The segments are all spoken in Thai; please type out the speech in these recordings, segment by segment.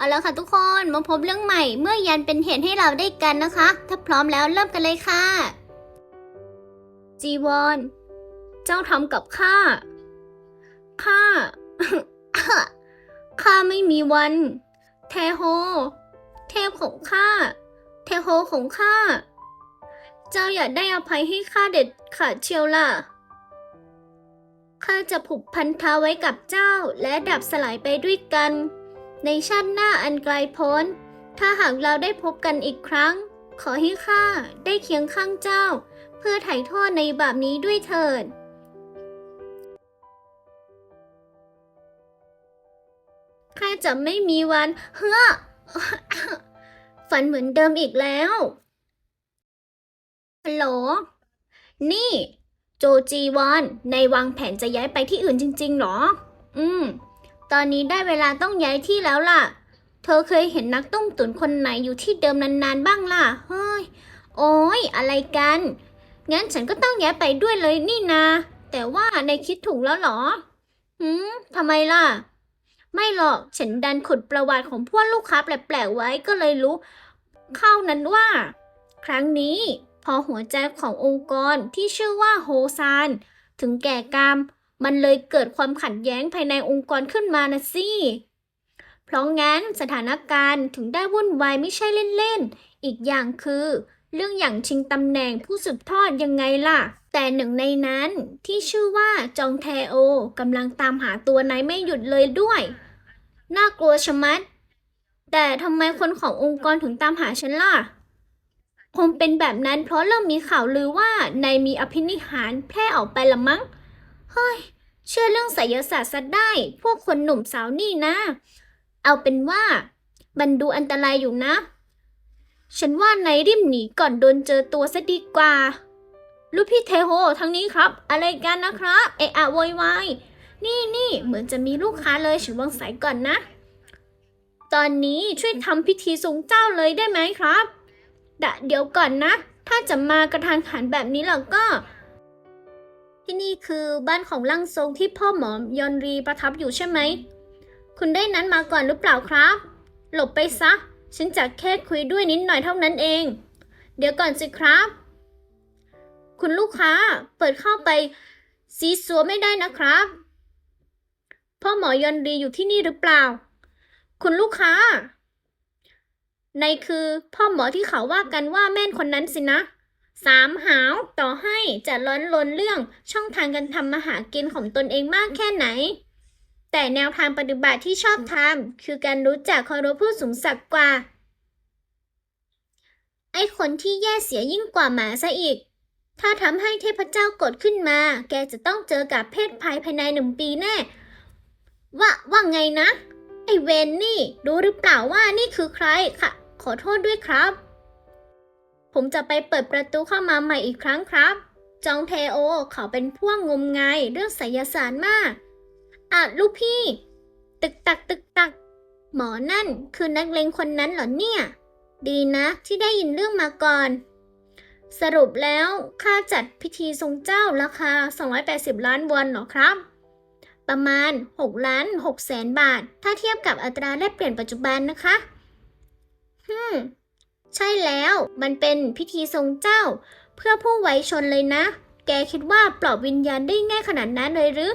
เอาละค่ะทุกคนมาพบเรื่องใหม่เมื่อยันเป็นเหตุให้เราได้กันนะคะ ถ้าพร้อมแล้วเริ่มกันเลยค่ะ จีวอน เจ้าทำกับข้า ข้า ข้าไม่มีวัน เทโฮ เทพของข้า เทโฮของข้า เจ้าอย่าได้อภัยให้ข้าเด็ดขาดเชียวล่ะ ข้าจะผูกพันธาไว้กับเจ้าและดับสลายไปด้วยกัน ในชาติหน้าอันไกลโพ้น ถ้าหากเราได้พบกันอีกครั้ง ขอให้ข้าได้เคียงข้างเจ้า เพื่อไถ่โทษในบาปนี้ด้วยเถิดข้าจะไม่มีวัน เฮ้อฝันเหมือนเดิมอีกแล้วฮัลโหล นี่ โจจีวอนในวางแผนจะย้ายไปที่อื่นจริง ๆ หรอ อืม ตอนนี้ได้เวลาต้องย้ายที่แล้วล่ะ เธอเคยเห็นนักต้มตุ๋นคนไหนอยู่ที่เดิมนานๆบ้างล่ะ เฮ้ย โอ้ยอะไรกัน งั้นฉันก็ต้องย้ายไปด้วยเลยนี่นา แต่ว่าในคิดถูกแล้วเหรอ หืมทำไมล่ะ ไม่หรอก ฉันดันขุดประวัติของพวกลูกค้าแปลกๆไว้ก็เลยรู้ เข้านั้นว่า ครั้งนี้พอหัวใจขององค์กรที่ชื่อว่าโฮซาน ถึงแก่กรรม มันเลยเกิดความขัดแย้งภายในองค์กรขึ้นมานะสิ เพราะงั้นสถานการณ์ถึงได้วุ่นวายไม่ใช่เล่นๆ อีกอย่างคือ เรื่องอย่างชิงตำแหน่งผู้สืบทอดยังไงล่ะ แต่หนึ่งในนั้นที่ชื่อว่าจองแทโอกำลังตามหาตัวนายไม่หยุดเลยด้วย น่ากลัวชะมัด แต่ทำไมคนขององค์กรถึงตามหาฉันล่ะคงเป็นแบบนั้นเพราะเริ่มมีข่าวลือว่านายมีอภินิหารแพร่ออกไปละมั้ง เฮ้ย เชื่อเรื่องไสยศาสตร์ซะได้ พวกคนหนุ่มสาวนี่นะ เอาเป็นว่ามันดูอันตรายอยู่นะ ฉันว่านายริมหนีก่อนโดนเจอตัวซะดีกว่า ลูกพี่เทโฮทางนี้ครับ อะไรกันนะครับ เอะอะโวยวาย นี่นี่เหมือนจะมีลูกค้าเลย ฉันวางสายก่อนนะ ตอนนี้ช่วยทำพิธีทรงเจ้าเลยได้ไหมครับดะเดี๋ยวก่อนนะ ถ้าจะมากระทานหันแบบนี้แล้วก็ ที่นี่คือบ้านของร่างทรงที่พ่อหมอยอนรีประทับอยู่ใช่ไหม คุณได้นั้นมาก่อนหรือเปล่าครับ หลบไปซะ ฉันจะแค่คุยด้วยนิดหน่อยเท่านั้นเอง เดี๋ยวก่อนสิครับ คุณลูกค้าเปิดเข้าไปซีซัวไม่ได้นะครับ พ่อหมอยอนรีอยู่ที่นี่หรือเปล่า คุณลูกค้า ในคือพ่อหมอที่เขาว่ากันว่าแม่นคนนั้นสินะ สามหาวต่อให้จะร้อนลนเรื่องช่องทางการทำมาหากินของตนเองมากแค่ไหน แต่แนวทางปฏิบัติที่ชอบทำคือการรู้จักเคารพผู้สูงศักดิ์กว่า ไอ้คนที่แย่เสียยิ่งกว่าหมาซะอีก ถ้าทำให้เทพเจ้ากดขึ้นมา แกจะต้องเจอกับเพศภัยภายในหนึ่งปีแน่ ว่าว่าไงนะ ไอ้เวนนี่ รู้หรือเปล่าว่านี่คือใครค่ะ ขอโทษด้วยครับ ผมจะไปเปิดประตูเข้ามาใหม่อีกครั้งครับ จองเทโอเขาเป็นพวกงมงายเรื่องไสยศาสตร์มากอะลูกพี่ ตึกตักตึกตัก หมอนั่นคือนักเลงคนนั้นเหรอเนี่ย ดีนะที่ได้ยินเรื่องมาก่อน สรุปแล้วค่าจัดพิธีทรงเจ้าราคา 280 ล้านวอนเหรอครับ ประมาณ 6 ล้าน6แสนบาท ถ้าเทียบกับอัตราแลกเปลี่ยนปัจจุบันนะคะฮึม ใช่แล้วมันเป็นพิธีทรงเจ้า เพื่อผู้ไว้ชนเลยนะ แกคิดว่าปลอบวิญญาณได้ง่ายขนาดนั้นเลยหรือ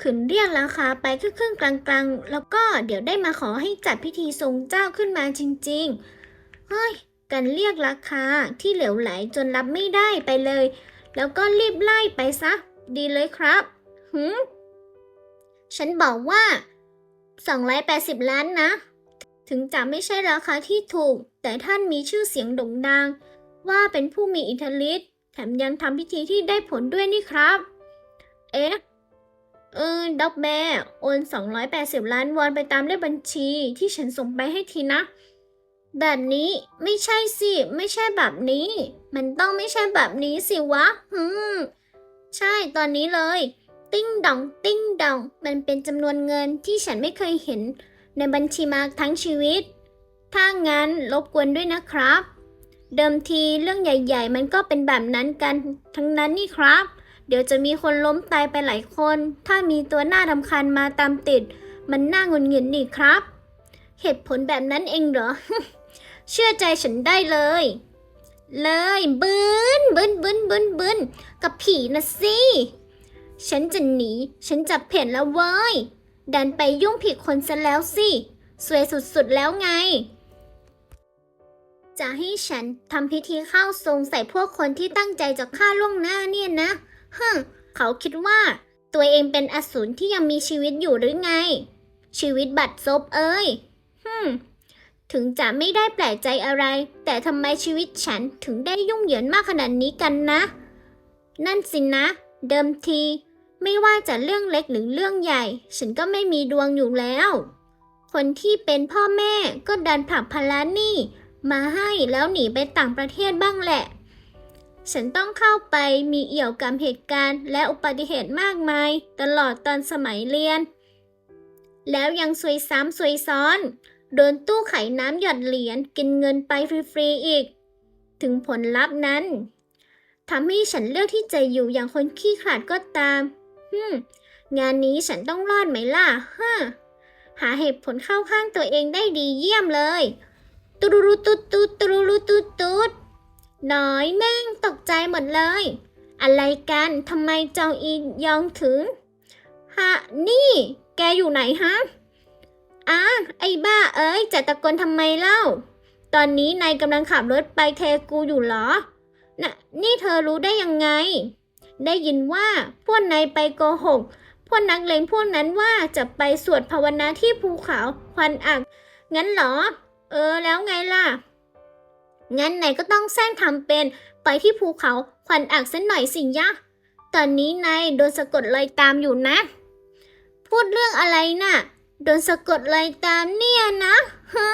ขืนเรียกราคาไปครึ่งกลางๆ แล้วก็เดี๋ยวได้มาขอให้จัดพิธีทรงเจ้าขึ้นมาจริงๆ เฮ้ยการเรียกราคาที่เหลวไหลจนรับไม่ได้ไปเลย แล้วก็รีบไล่ไปซะ ดีเลยครับหืมฉันบอกว่า 280 ล้านนะ ถึงจะไม่ใช่ราคาที่ถูก แต่ท่านมีชื่อเสียงโด่งดัง ว่าเป็นผู้มีอิทธิฤทธิ์แถมยังทำพิธีที่ได้ผลด้วยนี่ครับ เอ๊ะเออด็อกแม่โอน 280 ล้านวอนไปตามเลขบัญชีที่ฉันส่งไปให้ทีนะ แบบนี้ไม่ใช่สิ ไม่ใช่แบบนี้ มันต้องไม่ใช่แบบนี้สิวะฮึมใช่ตอนนี้เลย ติ้งดอง ติ้งดอง มันเป็นจำนวนเงินที่ฉันไม่เคยเห็น ในบัญชีมาทั้งชีวิต ถ้างั้นรบกวนด้วยนะครับ เดิมทีเรื่องใหญ่ ๆ มันก็เป็นแบบนั้นกันทั้งนั้นนี่ครับ เดี๋ยวจะมีคนล้มตายไปหลายคน ถ้ามีตัวหน้าทำคัญมาตามติด มันน่างุนหงิดนี่ครับ เหตุผลแบบนั้นเองเหรอ เชื่อใจฉันได้เลย เลยบืนบืนบืนบืนบืนกับผีนะสิฉันจะหนี ฉันจับเพ่นแล้วเว้ย ดันไปยุ่งผิดคนซะแล้วสิสวยสุดๆแล้วไง จะให้ฉันทำพิธีเข้าทรงใส่พวกคนที่ตั้งใจจะฆ่าล่วงหน้าเนี่ยนะฮึมเขาคิดว่า ตัวเองเป็นอสูรที่ยังมีชีวิตอยู่หรือไง ชีวิตบัดซบเอ้ยฮึ่มถึงจะไม่ได้แปลกใจอะไร แต่ทำไมชีวิตฉันถึงได้ยุ่งเหยิงมากขนาดนี้กันนะ นั่นสินะ เดิมที ไม่ว่าจะเรื่องเล็กหรือเรื่องใหญ่ ฉันก็ไม่มีดวงอยู่แล้ว คนที่เป็นพ่อแม่ก็ดันผลักภาระหนี้มาให้แล้วหนีไปต่างประเทศบ้างแหละ ฉันต้องเข้าไปมีเอี่ยวกับเหตุการณ์และอุบัติเหตุมากมาย ตลอดตอนสมัยเรียน แล้วยังซวยซ้ำซวยซ้อน โดนตู้ไขน้ำหยอดเหรียญกินเงินไปฟรีๆอีก ถึงผลลัพธ์นั้นทำให้ฉันเลือกที่จะอยู่อย่างคนขี้ขลาดก็ตาม ฮึมงานนี้ฉันต้องรอดไหมล่ะฮะหาเหตุผลเข้าข้างตัวเองได้ดีเยี่ยมเลย ตุรุรุตุตุตุรุรุตุตุน้อยแม่งตกใจหมดเลย อะไรกันทำไมเจ้าอียองถึง ฮะ นี่ แกอยู่ไหนฮะอ้าไอ้บ้าเอ้ยจะตะโกนทำไมเล่า ตอนนี้นายกำลังขับรถไปเทกูอยู่เหรอนะนี่เธอรู้ได้ยังไง ได้ยินว่าพวกนายไปโกหก พวกนักเลงพวกนั้นว่าจะไปสวดภาวนาที่ภูเขาควันอัก งั้นเหรอ เออ แล้วไงล่ะ งั้นนายก็ต้องแซงทำเป็นไปที่ภูเขาควันอักสักหน่อยสิยะ ตอนนี้นายโดนสะกดรอยตามอยู่นะ พูดเรื่องอะไรน่ะ โดนสะกดรอยตามเนี่ยนะฮะ